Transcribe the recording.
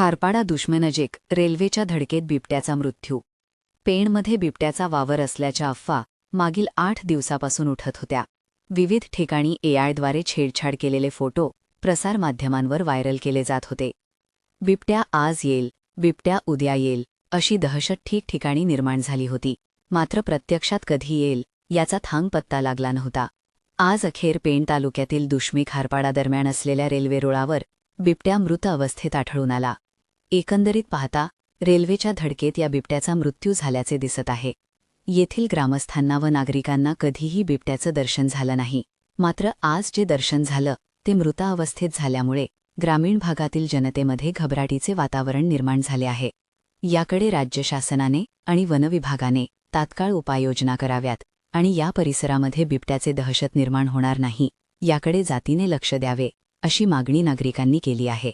खारपाडा दुश्मनजेक रेल्वेच्या धडकेत बिबट्याचा मृत्यू. पेणमध्ये बिबट्याचा वावर असल्याच्या अफवा मागील आठ दिवसापासून उठत होत्या. विविध ठिकाणी एआयद्वारे छेडछाड केलेले फोटो प्रसारमाध्यमांवर व्हायरल केले जात होते. बिबट्या आज येईल बिबट्या उद्या येईल अशी दहशत ठिकठिकाणी निर्माण झाली होती. मात्र प्रत्यक्षात कधी येईल याचा थांग पत्ता लागला नव्हता. आज अखेर पेण तालुक्यातील दुश्मी खारपाडा दरम्यान असलेल्या रेल्वे रुळावर बिबट्या मृत अवस्थेत आढळून आला. एकंदरीत पाहता रेल्वेच्या धडकेत या बिबट्याचा मृत्यू झाल्याचे दिसत आहे. येथील ग्रामस्थांना व नागरिकांना कधीही बिबट्याचं दर्शन झालं नाही. मात्र आज जे दर्शन झालं ते मृतावस्थेत झाल्यामुळे ग्रामीण भागातील जनतेमध्ये घबराटीचे वातावरण निर्माण झाले आहे. याकडे राज्य शासनाने आणि वनविभागाने तात्काळ उपाययोजना कराव्यात आणि या परिसरामध्ये बिबट्याचे दहशत निर्माण होणार नाही याकडे जातीने लक्ष द्यावे अशी मागणी नागरिकांनी केली आहे.